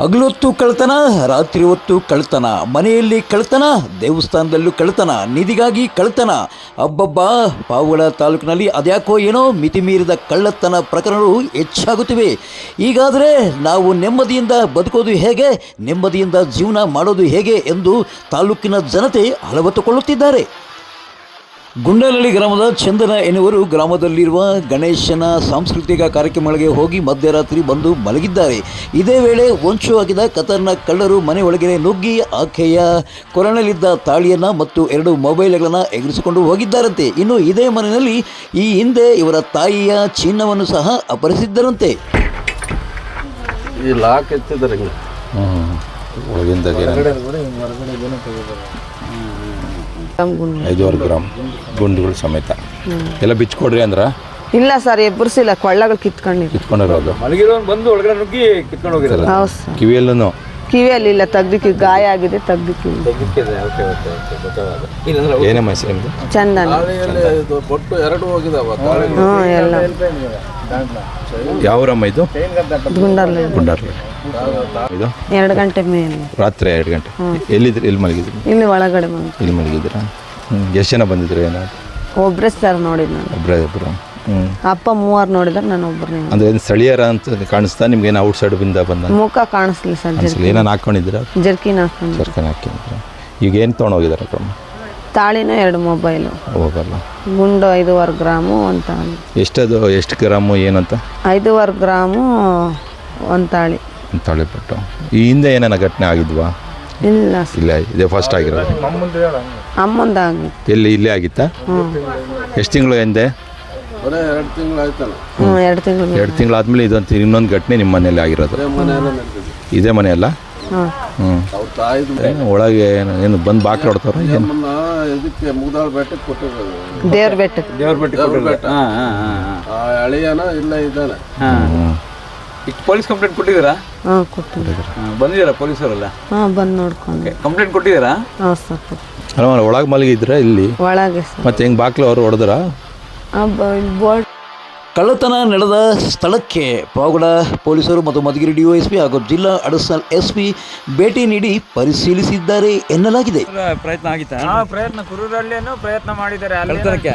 ಹಗಲೊತ್ತು ಕಳ್ತನ ರಾತ್ರಿ ಹೊತ್ತು ಕಳ್ತನ ಮನೆಯಲ್ಲಿ ಕಳ್ತನ ದೇವಸ್ಥಾನದಲ್ಲೂ ಕಳ್ತನ ನಿಧಿಗಾಗಿ ಕಳ್ತನ ಅಬ್ಬಬ್ಬಾ, ಪಾವಗಡ ತಾಲೂಕಿನಲ್ಲಿ ಅದ್ಯಾಕೋ ಏನೋ ಮಿತಿ ಮೀರಿದ ಕಳ್ಳತನ ಪ್ರಕರಣಗಳು ಹೆಚ್ಚಾಗುತ್ತಿವೆ. ಈಗಾದರೆ ನಾವು ನೆಮ್ಮದಿಯಿಂದ ಬದುಕೋದು ಹೇಗೆ, ನೆಮ್ಮದಿಯಿಂದ ಜೀವನ ಮಾಡೋದು ಹೇಗೆ ಎಂದು ತಾಲೂಕಿನ ಜನತೆ ಅಳವತ್ತುಕೊಳ್ಳುತ್ತಿದ್ದಾರೆ. ಗುಂಡಲಹಳ್ಳಿ ಗ್ರಾಮದ ಚಂದನ ಎನ್ನುವರು ಗ್ರಾಮದಲ್ಲಿರುವ ಗಣೇಶನ ಸಾಂಸ್ಕೃತಿಕ ಕಾರ್ಯಕ್ರಮಗಳಿಗೆ ಹೋಗಿ ಮಧ್ಯರಾತ್ರಿ ಬಂದು ಮಲಗಿದ್ದಾರೆ. ಇದೇ ವೇಳೆ ಹೊಂಚು ಹಾಕಿದ ಕತರ್ನ ಕಳ್ಳರು ಮನೆ ಒಳಗೆ ನುಗ್ಗಿ ಆಕೆಯ ಕೊರಳಲ್ಲಿದ್ದ ತಾಳಿಯನ್ನು ಮತ್ತು ಎರಡು ಮೊಬೈಲ್ಗಳನ್ನು ಎಗರಿಸಿಕೊಂಡು ಹೋಗಿದ್ದಾರಂತೆ. ಇನ್ನು ಇದೇ ಮನೆಯಲ್ಲಿ ಈ ಹಿಂದೆ ಇವರ ತಾಯಿಯ ಚಿನ್ನವನ್ನು ಸಹ ಅಪಹರಿಸಿದ್ದರಂತೆ. ಈ ಲಾಕ್ ಎತ್ತಿದ್ದಾರೆ ಐದುವರೆ ಗ್ರಾಮ್ ಗುಂಡುಗಳು ಸಮೇತ. ಎಲ್ಲ ಬಿಚ್ಕೊಡ್ರಿ ಅಂದ್ರ? ಇಲ್ಲ ಸರ್ ಎಬ್ಬರ್ಸಿಲ್ಲ ಕೊಳ್ಳಗಳು ಕಿತ್ಕೊಂಡು ಕಿತ್ಕೊಂಡಿರೋದು. ಬಂದು ಒಳಗಡೆ ನುಗ್ಗಿ ಕಿತ್ಕೊಂಡು ಕಿವಿಯಲ್ಲೂ ಕಿವಿಯಲ್ಲಿ ಇಲ್ಲ ತೆಗ್ದಿಕ್ಕಿ ಗಾಯ ಆಗಿದೆ ತೆಗ್ದಿಕ್ಕಿಲ್ಲ ಓಕೆ ಓಕೆ ಓಕೆ ಗೊತ್ತಾಗ ಇಲ್ಲಂದ್ರೆ ಏನಮ್ಮ ಹೆಸರು ನಿಮ್ದು? ಚಂದನ. ತಾಳಿಯಲ್ಲಿ ಇದು ಬೊಟ್ಟು ಎರಡು ಹೋಗಿದಾವ ತಾಳಿ ಹ್ಞೂ ಎಲ್ಲ. ಯಾವರಮ್ಮ ಇದು? ಗುಂಡರ್ಲಿ ಗುಂಡಾರ್ಲಿ ಇದು? ಎರಡು ಗಂಟೆ ಮೇಲೆ. ರಾತ್ರಿ ಎರಡು ಗಂಟೆ. ಎಲ್ಲಿದ್ರಿ ಇಲ್ಲಿ ಮಲಗಿದ್ರಿ? ಇಲ್ಲಿ ಒಳಗಡೆ ಬಂದು ಇಲ್ಲಿ ಮಲಗಿದ್ದೀರಾ? ಹ್ಞೂ ಎಷ್ಟು ಜನ ಬಂದಿದ್ರು ಏನಾದ್ರು ಒಬ್ಬರೇ ಸರ್ ನೋಡಿದ್ ನಾನು. ಒಬ್ಬರೇ ಇಬ್ಬರು ಹ್ಞೂ ಅಪ್ಪ ಮೂವರು ನೋಡಿದ್ರೆ ನಾನು ಒಬ್ಬರೇ ಅಂದ್ರೆ ಏನು ಸ್ಥಳೀಯರ ಅಂತ ಕಾಣಿಸ್ತಾ ನಿಮ್ಗೆ ಏನು ಔಟ್ ಸೈಡ್ ಬಿಂದ? ಬಂದ ಮುಖ ಕಾಣಿಸ್ಲಿ ಸರ್ ಅನ್ಸಲ್ಲ ಹಾಕೊಂಡಿದ್ರು ಹಾಕ್ಕೊಂಡಿದ್ದೀರಾ ಜರ್ಕಿನ್ ಹಾಕೊಂಡು ಸರ್ಕನ್ ಹಾಕಿದ್ರೆ ಈಗ ಏನು ತೊಗೊಂಡೋಗಿದ್ದಾರೆ ಕ್ರಮ ತಾಳಿನೂ ಎರಡು ಮೊಬೈಲು ಹೋಗಲ್ಲ. ಗುಂಡು ಐದೂವರೆ ಗ್ರಾಮು ಒಂದು ತಾಳಿ ಎಷ್ಟದು ಎಷ್ಟು ಗ್ರಾಮು ಏನಂತ? ಐದೂವರೆ ಗ್ರಾಮು ಒಂದು ತಾಳಿ. ಪಟ್ಟು ಈ ಹಿಂದೆ ಏನೇನ ಘಟನೆ ಆಗಿದ್ವಾ? ಇಲ್ಲ ಸರ್. ಇಲ್ಲ ಇದೇ ಫಸ್ಟ್ ಆಗಿರೋದು. ಅಮ್ಮಂದಾಗಿತ್ತು ಎಲ್ಲಿ ಇಲ್ಲೇ ಆಗಿತ್ತಾ? ಎಷ್ಟು ತಿಂಗಳು ಹಿಂದೆ? ಬರೀ ಎರಡು ತಿಂಗಳು ಆಯ್ತಲ್ಲ. ಹ್ಞೂ ಎರಡು ತಿಂಗಳು ಎರಡು ತಿಂಗಳಾದ್ಮೇಲೆ ಇದೊಂದು ಇನ್ನೊಂದು ಘಟನೆ ನಿಮ್ಮ ಮನೇಲಿ ಆಗಿರೋದು. ಅದೇ ಮನೆಯಲ್ಲ ನಡೆದಿದ್ದು ಇದೇ ಮನೆಯಲ್ಲ? ಹಾಂ ಹ್ಞೂ ಅವ್ರ ತಾಯಿದು ಏನು ಒಳಗೆ ಏನು ಏನು ಬಂದು ಬಾಕ್ಲು ಹೊಡ್ತಾರ ಏನು? ನಮ್ಮನ್ನ ಇದಕ್ಕೆ ಮುಗ್ದಾಳ ಬೆಟ್ಟಕ್ಕೆ ಕೊಟ್ಟಿರೋದು. ದೇವ್ರ ಬೆಟ್ಟಕ್ಕೆ. ದೇವ್ರ ಬೆಟ್ಟ ದೇವ್ರ ಬೆಟ್ಟ. ಹಾಂ ಹಾಂ ಹಾಂ ಆ ಅಳಿಯನ ಇಲ್ಲೇ ಇದ್ದಾನೆ. ಹಾಂ. ಈಗ ಪೊಲೀಸ್ ಕಂಪ್ಲೇಂಟ್ ಕೊಟ್ಟಿದ್ದೀರಾ? ಹಾಂ ಕೊಟ್ಟಿದ್ರು ಹಾಂ ಬಂದಿದ್ದೀರಾ ಪೊಲೀಸರೆಲ್ಲ? ಹಾಂ ಬಂದು ನೋಡ್ಕೊಂಡು. ಕಂಪ್ಲೇಂಟ್ ಕೊಟ್ಟಿದ್ದೀರಾ? ಹಾಂ ಸರ್ ಕೊಟ್ಟು ಅಲ್ಲ ಒಳಗೆ ಮಲಗಿದ್ರೆ ಇಲ್ಲಿ? ಒಳಗೆ ಸರ್. ಮತ್ತೆ ಹೆಂಗೆ ಬಾಕ್ಲು ಅವ್ರು ಹೊಡೆದ್ರ? ಬೋರ್ಡ್ ಕಳ್ಳತನ ನಡೆದ ಸ್ಥಳಕ್ಕೆ ಪಾವಗಡ ಪೊಲೀಸರು ಮತ್ತು ಮಧುಗಿರಿ ಡಿಒಎಸ್ಪಿ ಹಾಗೂ ಜಿಲ್ಲಾ ಅಡಿಷನಲ್ ಎಸ್ಪಿ ಭೇಟಿ ನೀಡಿ ಪರಿಶೀಲಿಸಿದ್ದಾರೆ ಎನ್ನಲಾಗಿದೆ. ಪ್ರಯತ್ನ ಆಗಿತ್ತಾ? ಪ್ರಯತ್ನ ಕುರೂರಲ್ಲೇನು ಪ್ರಯತ್ನ ಮಾಡಿದ್ದಾರೆ. ಕಳ್ಳತನಕ್ಕೆ?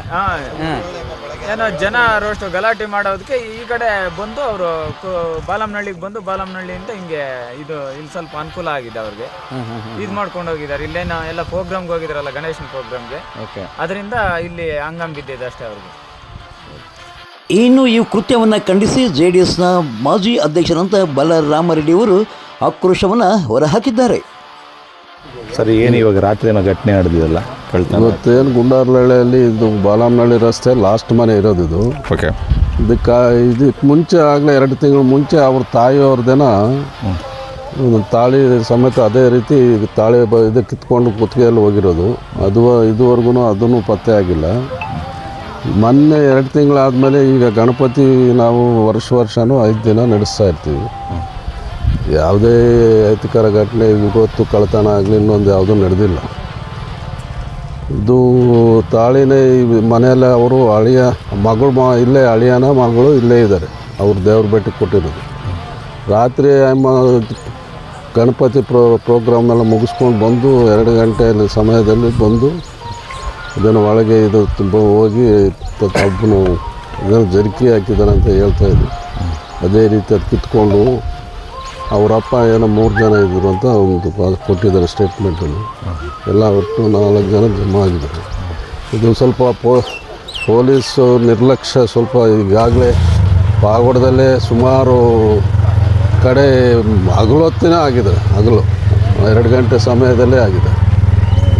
ಏನೋ ಜನ ರೋಷ್ಟು ಗಲಾಟೆ ಮಾಡೋದಕ್ಕೆ ಈ ಕಡೆ ಬಂದು ಅವರು ಬಾಲಮ್ನಹಳ್ಳಿಗೆ ಬಂದು ಬಾಲಮ್ನಹಳ್ಳಿಯಿಂದ ಹಿಂಗೆ ಇದು ಇಲ್ಲಿ ಸ್ವಲ್ಪ ಅನುಕೂಲ ಆಗಿದೆ ಅವ್ರಿಗೆ. ಇದು ಮಾಡ್ಕೊಂಡು ಹೋಗಿದ್ದಾರೆ. ಇಲ್ಲೇನೋ ಎಲ್ಲ ಪ್ರೋಗ್ರಾಮ್ಗೆ ಹೋಗಿದಾರಲ್ಲ ಗಣೇಶನ ಪ್ರೋಗ್ರಾಮ್ಗೆ ಓಕೆ. ಅದರಿಂದ ಇಲ್ಲಿ ಹಂಗಂ ಬಿದ್ದಿದೆ ಅಷ್ಟೇ ಅವ್ರಿಗೆ. ಇನ್ನು ಈ ಕೃತ್ಯವನ್ನು ಖಂಡಿಸಿ ಜೆ ಡಿ ಎಸ್ನ ಮಾಜಿ ಅಧ್ಯಕ್ಷರಂತ ಬಲರಾಮರೆಡ್ಡಿಯವರು ಆಕ್ರೋಶವನ್ನು ಹೊರಹಾಕಿದ್ದಾರೆ. ಸರಿ ಏನು ಇವಾಗ ರಾತ್ರಿ ಏನೋ ಘಟನೆ ನಡೆದಿದಲ್ಲ? ಕಳ್ತನ. ಇವತ್ತೇನು ಗುಂಡಾರ್ಲಹಳ್ಳಿಯಲ್ಲಿ ಇದು ಬಾಲಾಮ್ನಹಳ್ಳಿ ರಸ್ತೆ ಲಾಸ್ಟ್ ಮನೆ ಇರೋದು ಇದು ಓಕೆ. ಇದಕ್ಕೆ ಇದಕ್ಕೆ ಮುಂಚೆ ಆಗಲೇ ಎರಡು ತಿಂಗಳು ಮುಂಚೆ ಅವ್ರ ತಾಯಿಯವ್ರದ್ದೇನ ಒಂದು ತಾಳಿ ಸಮೇತ ಅದೇ ರೀತಿ ತಾಳಿ ಬ ಇದು ಕಿತ್ಕೊಂಡು ಕುತ್ತಿಗೆಯಲ್ಲಿ ಹೋಗಿರೋದು. ಅದು ಇದುವರೆಗೂ ಅದನ್ನು ಪತ್ತೆ ಆಗಿಲ್ಲ. ಮೊನ್ನೆ ಎರಡು ತಿಂಗಳಾದಮೇಲೆ ಈಗ ಗಣಪತಿ ನಾವು ವರ್ಷ ವರ್ಷವೂ ಐದು ದಿನ ನಡೆಸ್ತಾ ಇರ್ತೀವಿ. ಯಾವುದೇ ಅಹಿತಕರ ಘಟನೆ ಇವತ್ತು ಕಳ್ತನ ಆಗಲಿ ಇನ್ನೊಂದು ಯಾವುದೂ ನಡೆದಿಲ್ಲ. ಇದು ತಾಳಿನೇ ಮನೆಯಲ್ಲೇ ಅವರು ಅಳಿಯ ಮಗಳು ಮ, ಇಲ್ಲೇ ಅಳಿಯನ ಮಗಳು ಇಲ್ಲೇ ಇದ್ದಾರೆ. ಅವ್ರು ದೇವ್ರ ಭೇಟಿ ಕೊಟ್ಟಿರೋದು ರಾತ್ರಿ ಅಮ್ಮ ಗಣಪತಿ ಪ್ರೋ, ಪ್ರೋಗ್ರಾಮ್ನೆಲ್ಲ ಮುಗಿಸ್ಕೊಂಡು ಬಂದು ಎರಡು ಗಂಟೆ ಸಮಯದಲ್ಲಿ ಬಂದು ಇದನ್ನು ಒಳಗೆ ಇದು ತುಂಬ ಹೋಗಿ ಒಬ್ಬನು ಇದನ್ನು ಜರ್ಕಿ ಹಾಕಿದ್ದಾರೆ ಅಂತ ಹೇಳ್ತಾಯಿದ್ರು ಅದೇ ರೀತಿ ಅದು ಕಿತ್ಕೊಂಡು ಅವರಪ್ಪ ಏನೋ ಮೂರು ಜನ ಇದ್ದರು ಅಂತ ಒಂದು ಕೊಟ್ಟಿದ್ದಾರೆ ಸ್ಟೇಟ್ಮೆಂಟಲ್ಲಿ ಎಲ್ಲ ಒಟ್ಟು ನಾಲ್ಕು ಜನ ಜಮಾ ಆಗಿದ್ದಾರೆ. ಇದು ಸ್ವಲ್ಪ ಪೋ, ಪೊಲೀಸು ನಿರ್ಲಕ್ಷ್ಯ ಸ್ವಲ್ಪ ಈಗಾಗಲೇ ಪಾಗೋಡದಲ್ಲೇ ಸುಮಾರು ಕಡೆ ಹಗಲೊತ್ತಿನೇ ಆಗಿದೆ, ಹಗಲು. ಎರಡು ಗಂಟೆ ಸಮಯದಲ್ಲೇ ಆಗಿದೆ.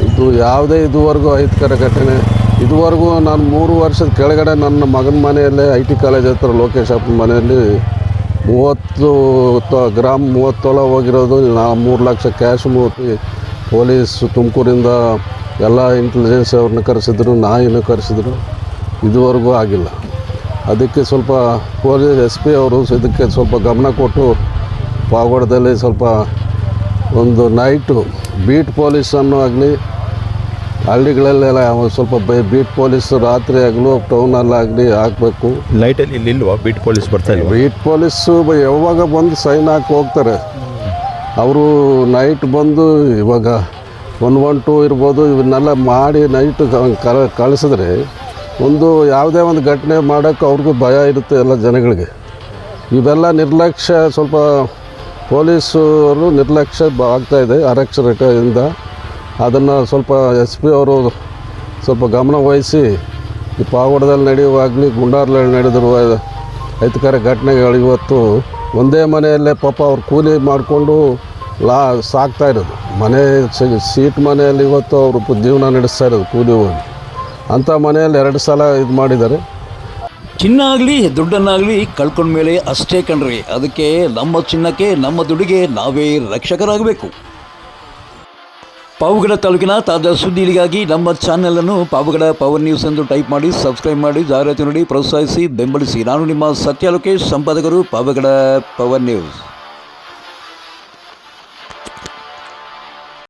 ಇದು ಯಾವುದೇ ಇದುವರೆಗೂ ಅಹಿತಕರ ಘಟನೆ. ಇದುವರೆಗೂ ನಾನು ಮೂರು ವರ್ಷದ ಕೆಳಗಡೆ ನನ್ನ ಮಗನ ಮನೆಯಲ್ಲೇ ಐ ಟಿ ಕಾಲೇಜ್ ಹತ್ರ ಲೋಕೇಶ್ ಅಪ್ಪನ ಮನೆಯಲ್ಲಿ ಮೂವತ್ತು ಗ್ರಾಮ್ ಮೂವತ್ತು ತೊಲ ಹೋಗಿರೋದು, ನಾ ಮೂರು ಲಕ್ಷ ಕ್ಯಾಶ್ ಮೂವತ್ತು, ಪೊಲೀಸ್ ತುಮಕೂರಿಂದ ಎಲ್ಲ ಇಂಟೆಲಿಜೆನ್ಸ್ ಅವ್ರನ್ನ ಕರೆಸಿದ್ರು, ನಾಯಿನೂ ಕರೆಸಿದ್ರು. ಇದುವರೆಗೂ ಆಗಿಲ್ಲ. ಅದಕ್ಕೆ ಸ್ವಲ್ಪ ಪೊಲೀಸ್ ಎಸ್ ಪಿ ಅವರು ಇದಕ್ಕೆ ಸ್ವಲ್ಪ ಗಮನ ಕೊಟ್ಟು ಪಾವಗಡದಲ್ಲಿ ಸ್ವಲ್ಪ ಒಂದು ನೈಟು ಬೀಟ್ ಪೊಲೀಸನ್ನು ಆಗಲಿ ಹಳ್ಳಿಗಳಲ್ಲೆಲ್ಲ ಸ್ವಲ್ಪ ಬೈ ಬೀಟ್ ಪೊಲೀಸ್ ರಾತ್ರಿ ಆಗಲು ಟೌನಲ್ಲಾಗಲಿ ಹಾಕಬೇಕು. ನೈಟಲ್ಲಿ ಇಲ್ಲಿ ಇಲ್ವಾ ಬೀಟ್ ಪೊಲೀಸ್ ಬರ್ತಾ ಇಲ್ಲ ಬೀಟ್ ಪೊಲೀಸು ಯಾವಾಗ ಬಂದು ಸೈನ್ ಹಾಕಿ ಹೋಗ್ತಾರೆ. ಅವರು ನೈಟ್ ಬಂದು ಇವಾಗ ಒನ್ ಒನ್ ಟೂ ಇರ್ಬೋದು ಇವನ್ನೆಲ್ಲ ಮಾಡಿ ನೈಟ್ ಕಳಿಸಿದ್ರೆ ಒಂದು ಯಾವುದೇ ಒಂದು ಘಟನೆ ಮಾಡೋಕ್ಕೆ ಅವ್ರಿಗೂ ಭಯ ಇರುತ್ತೆ ಎಲ್ಲ ಜನಗಳಿಗೆ. ಇವೆಲ್ಲ ನಿರ್ಲಕ್ಷ್ಯ ಸ್ವಲ್ಪ ಪೊಲೀಸರು ನಿರ್ಲಕ್ಷ್ಯ ಆಗ್ತಾಯಿದೆ ಅರಕ್ಷತೆಯಿಂದ ಅದನ್ನು ಸ್ವಲ್ಪ ಎಸ್ ಪಿ ಅವರು ಸ್ವಲ್ಪ ಗಮನ ವಹಿಸಿ ಈ ಪಾವಗಡದಲ್ಲಿ ನಡೆಯುವಾಗಲಿ ಗುಂಡಾರ್ಲಲ್ಲಿ ನಡೆದಿರುವ ಅಹಿತಕರ ಘಟನೆಗಳು ಇವತ್ತು ಒಂದೇ ಮನೆಯಲ್ಲೇ ಪಾಪ ಅವ್ರು ಕೂಲಿ ಮಾಡಿಕೊಂಡು ಲಾ ಸಾಕ್ತಾ ಇರೋದು. ಮನೆ ಸೀಟ್ ಮನೆಯಲ್ಲಿ ಇವತ್ತು ಅವರು ಜೀವನ ನಡೆಸ್ತಾ ಇರೋದು ಕೂಲಿ ಹೋಗಿ. ಅಂಥ ಮನೆಯಲ್ಲಿ ಎರಡು ಸಲ ಇದು ಮಾಡಿದ್ದಾರೆ. ಚಿನ್ನ ಆಗಲಿ ದುಡ್ಡನ್ನಾಗಲಿ ಕಳ್ಕೊಂಡ ಮೇಲೆ ಅಷ್ಟೇ ಕಣ್ರಿ. ಅದಕ್ಕೆ ನಮ್ಮ ಚಿನ್ನಕ್ಕೆ, ನಮ್ಮ ದುಡಿಗೆ ನಾವೇ ರಕ್ಷಕರಾಗಬೇಕು. ಪಾವಗಡ ತಾಲೂಕಿನ ತಾಜಾ ಸುದ್ದಿಗಳಿಗಾಗಿ ನಮ್ಮ ಚಾನೆಲನ್ನು ಪಾವಗಡ ಪವರ್ ನ್ಯೂಸ್ ಎಂದು ಟೈಪ್ ಮಾಡಿ ಸಬ್ಸ್ಕ್ರೈಬ್ ಮಾಡಿ, ಜಾಹೀರಾತು ನೋಡಿ, ಪ್ರೋತ್ಸಾಹಿಸಿ, ಬೆಂಬಲಿಸಿ. ನಾನು ನಿಮ್ಮ ಸತ್ಯ ಲೋಕೇಶ್ ಸಂಪಾದಕರು ಪಾವಗಡ ಪವರ್ ನ್ಯೂಸ್